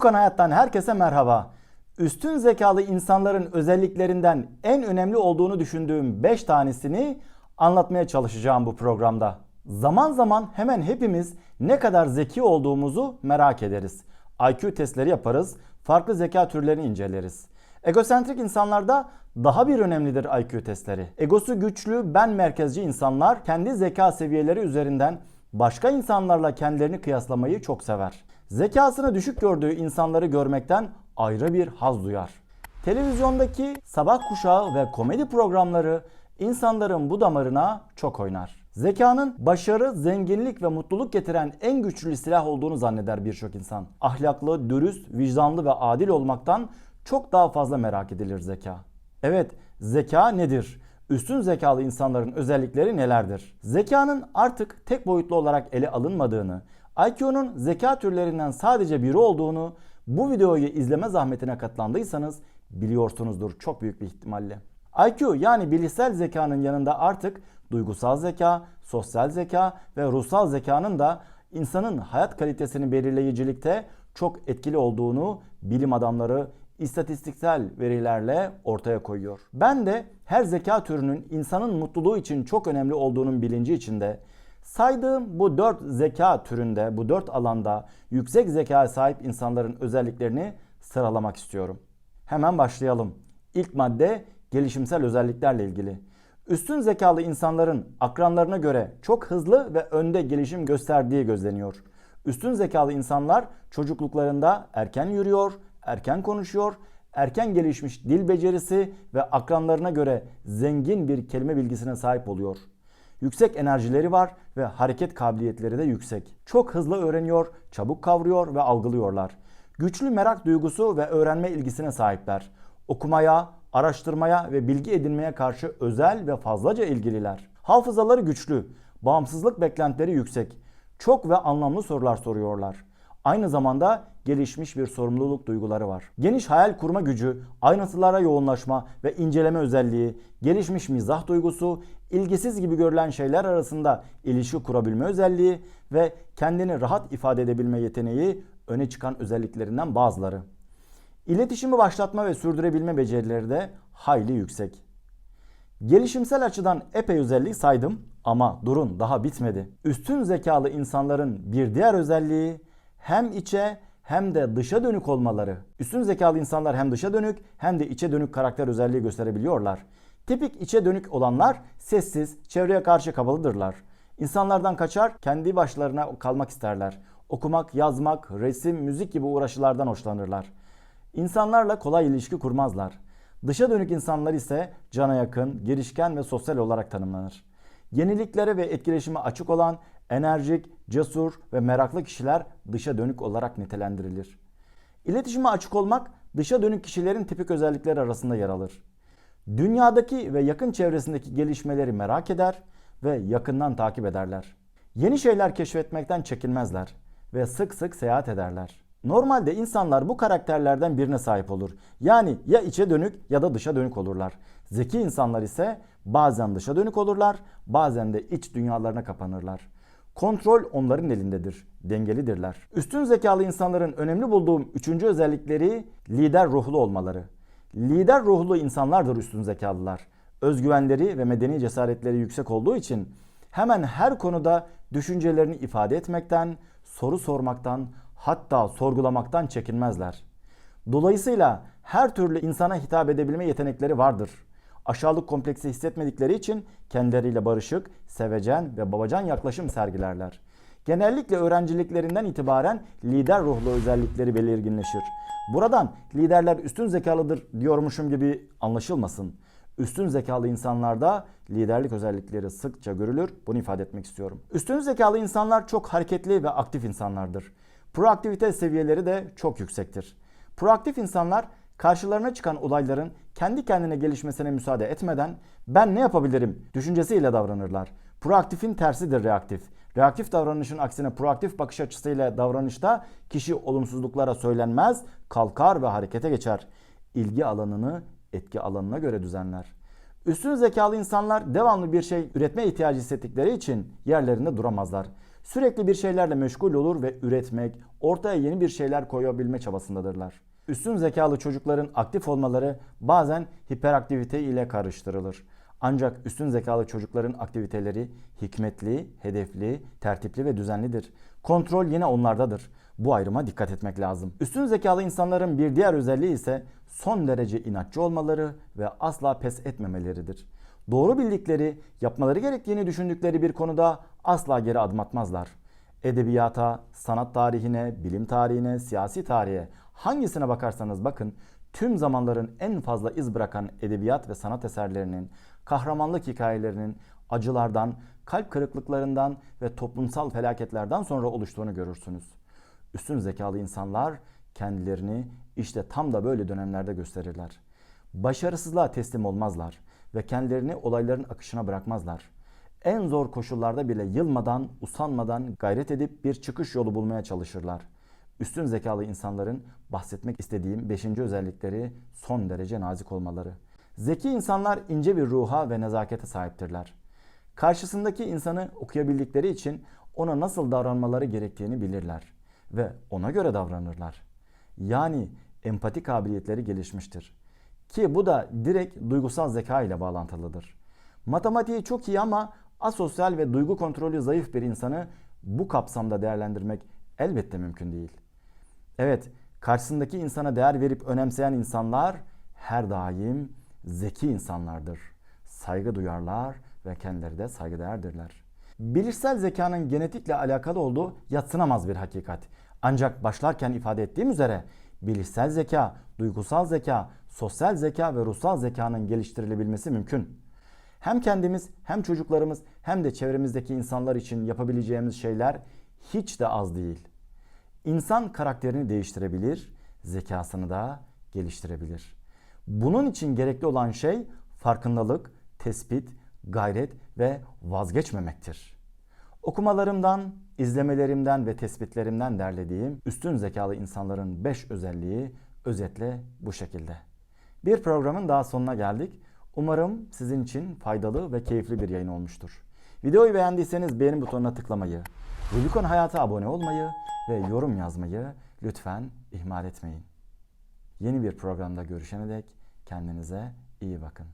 Uykan Hayat'tan herkese merhaba. Üstün zekalı insanların özelliklerinden en önemli olduğunu düşündüğüm 5 tanesini anlatmaya çalışacağım bu programda. Zaman zaman hemen hepimiz ne kadar zeki olduğumuzu merak ederiz. IQ testleri yaparız, farklı zeka türlerini inceleriz. Egosentrik insanlarda daha bir önemlidir IQ testleri. Egosu güçlü, ben merkezci insanlar kendi zeka seviyeleri üzerinden başka insanlarla kendilerini kıyaslamayı çok sever. Zekasını düşük gördüğü insanları görmekten ayrı bir haz duyar. Televizyondaki sabah kuşağı ve komedi programları insanların bu damarına çok oynar. Zekanın başarı, zenginlik ve mutluluk getiren en güçlü silah olduğunu zanneder birçok insan. Ahlaklı, dürüst, vicdanlı ve adil olmaktan çok daha fazla merak edilir zeka. Evet, zeka nedir? Üstün zekalı insanların özellikleri nelerdir? Zekanın artık tek boyutlu olarak ele alınmadığını, IQ'nun zeka türlerinden sadece biri olduğunu bu videoyu izleme zahmetine katlandıysanız biliyorsunuzdur çok büyük bir ihtimalle. IQ yani bilişsel zekanın yanında artık duygusal zeka, sosyal zeka ve ruhsal zekanın da insanın hayat kalitesini belirleyicilikte çok etkili olduğunu bilim adamları istatistiksel verilerle ortaya koyuyor. Ben de her zeka türünün insanın mutluluğu için çok önemli olduğunun bilinci içinde saydığım bu dört zeka türünde, bu dört alanda yüksek zekaya sahip insanların özelliklerini sıralamak istiyorum. Hemen başlayalım. İlk madde gelişimsel özelliklerle ilgili. Üstün zekalı insanların akranlarına göre çok hızlı ve önde gelişim gösterdiği gözleniyor. Üstün zekalı insanlar çocukluklarında erken yürüyor, erken konuşuyor, erken gelişmiş dil becerisi ve akranlarına göre zengin bir kelime bilgisine sahip oluyor. Yüksek enerjileri var ve hareket kabiliyetleri de yüksek. Çok hızlı öğreniyor, çabuk kavruyor ve algılıyorlar. Güçlü merak duygusu ve öğrenme ilgisine sahipler. Okumaya, araştırmaya ve bilgi edinmeye karşı özel ve fazlaca ilgililer. Hafızaları güçlü, bağımsızlık beklentileri yüksek. Çok ve anlamlı sorular soruyorlar. Aynı zamanda gelişmiş bir sorumluluk duyguları var. Geniş hayal kurma gücü, ayrıntılara yoğunlaşma ve inceleme özelliği, gelişmiş mizah duygusu, ilgisiz gibi görülen şeyler arasında ilişki kurabilme özelliği ve kendini rahat ifade edebilme yeteneği öne çıkan özelliklerinden bazıları. İletişimi başlatma ve sürdürebilme becerileri de hayli yüksek. Gelişimsel açıdan epey özellik saydım ama durun daha bitmedi. Üstün zekalı insanların bir diğer özelliği hem içe hem de dışa dönük olmaları. Üstün zekalı insanlar hem dışa dönük hem de içe dönük karakter özelliği gösterebiliyorlar. Tipik içe dönük olanlar sessiz, çevreye karşı kapalıdırlar. İnsanlardan kaçar, kendi başlarına kalmak isterler. Okumak, yazmak, resim, müzik gibi uğraşılardan hoşlanırlar. İnsanlarla kolay ilişki kurmazlar. Dışa dönük insanlar ise cana yakın, girişken ve sosyal olarak tanımlanır. Yeniliklere ve etkileşime açık olan, enerjik, cesur ve meraklı kişiler dışa dönük olarak nitelendirilir. İletişime açık olmak dışa dönük kişilerin tipik özellikleri arasında yer alır. Dünyadaki ve yakın çevresindeki gelişmeleri merak eder ve yakından takip ederler. Yeni şeyler keşfetmekten çekinmezler ve sık sık seyahat ederler. Normalde insanlar bu karakterlerden birine sahip olur. Yani ya içe dönük ya da dışa dönük olurlar. Zeki insanlar ise bazen dışa dönük olurlar, bazen de iç dünyalarına kapanırlar. Kontrol onların elindedir, dengelidirler. Üstün zekalı insanların önemli bulduğum üçüncü özellikleri lider ruhlu olmaları. Lider ruhlu insanlardır üstün zekalılar. Özgüvenleri ve medeni cesaretleri yüksek olduğu için hemen her konuda düşüncelerini ifade etmekten, soru sormaktan, hatta sorgulamaktan çekinmezler. Dolayısıyla her türlü insana hitap edebilme yetenekleri vardır. Aşağılık kompleksi hissetmedikleri için kendileriyle barışık, sevecen ve babacan yaklaşım sergilerler. Genellikle öğrenciliklerinden itibaren lider ruhlu özellikleri belirginleşir. Buradan liderler üstün zekalıdır diyormuşum gibi anlaşılmasın. Üstün zekalı insanlarda liderlik özellikleri sıkça görülür. Bunu ifade etmek istiyorum. Üstün zekalı insanlar çok hareketli ve aktif insanlardır. Proaktivite seviyeleri de çok yüksektir. Proaktif insanlar karşılarına çıkan olayların kendi kendine gelişmesine müsaade etmeden ben ne yapabilirim düşüncesiyle davranırlar. Proaktifin tersidir reaktif. Reaktif davranışın aksine proaktif bakış açısıyla davranışta kişi olumsuzluklara söylenmez, kalkar ve harekete geçer. İlgi alanını etki alanına göre düzenler. Üstün zekalı insanlar devamlı bir şey üretme ihtiyacı hissettikleri için yerlerinde duramazlar. Sürekli bir şeylerle meşgul olur ve üretmek, ortaya yeni bir şeyler koyabilme çabasındadırlar. Üstün zekalı çocukların aktif olmaları bazen hiperaktivite ile karıştırılır. Ancak üstün zekalı çocukların aktiviteleri hikmetli, hedefli, tertipli ve düzenlidir. Kontrol yine onlardadır. Bu ayrıma dikkat etmek lazım. Üstün zekalı insanların bir diğer özelliği ise son derece inatçı olmaları ve asla pes etmemeleridir. Doğru bildikleri, yapmaları gerektiğini düşündükleri bir konuda asla geri adım atmazlar. Edebiyata, sanat tarihine, bilim tarihine, siyasi tarihe hangisine bakarsanız bakın tüm zamanların en fazla iz bırakan edebiyat ve sanat eserlerinin, kahramanlık hikayelerinin acılardan, kalp kırıklıklarından ve toplumsal felaketlerden sonra oluştuğunu görürsünüz. Üstün zekalı insanlar kendilerini işte tam da böyle dönemlerde gösterirler. Başarısızlığa teslim olmazlar ve kendilerini olayların akışına bırakmazlar. En zor koşullarda bile yılmadan, usanmadan gayret edip bir çıkış yolu bulmaya çalışırlar. Üstün zekalı insanların bahsetmek istediğim 5. özellikleri son derece nazik olmaları. Zeki insanlar ince bir ruha ve nezakete sahiptirler. Karşısındaki insanı okuyabildikleri için ona nasıl davranmaları gerektiğini bilirler ve ona göre davranırlar. Yani empati kabiliyetleri gelişmiştir. Ki bu da direkt duygusal zeka ile bağlantılıdır. Matematiği çok iyi ama asosyal ve duygu kontrolü zayıf bir insanı bu kapsamda değerlendirmek elbette mümkün değil. Evet, karşısındaki insana değer verip önemseyen insanlar her daim zeki insanlardır. Saygı duyarlar ve kendileri de saygıdeğerdirler. Bilişsel zekanın genetikle alakalı olduğu yatsınamaz bir hakikat. Ancak başlarken ifade ettiğim üzere bilişsel zeka, duygusal zeka, sosyal zeka ve ruhsal zekanın geliştirilebilmesi mümkün. Hem kendimiz hem çocuklarımız hem de çevremizdeki insanlar için yapabileceğimiz şeyler hiç de az değil. İnsan karakterini değiştirebilir, zekasını da geliştirebilir. Bunun için gerekli olan şey farkındalık, tespit, gayret ve vazgeçmemektir. Okumalarımdan, izlemelerimden ve tespitlerimden derlediğim üstün zekalı insanların 5 özelliği özetle bu şekilde. Bir programın daha sonuna geldik. Umarım sizin için faydalı ve keyifli bir yayın olmuştur. Videoyu beğendiyseniz beğeni butonuna tıklamayı, Rubicon Hayat'a abone olmayı ve yorum yazmayı lütfen ihmal etmeyin. Yeni bir programda görüşene dek kendinize iyi bakın.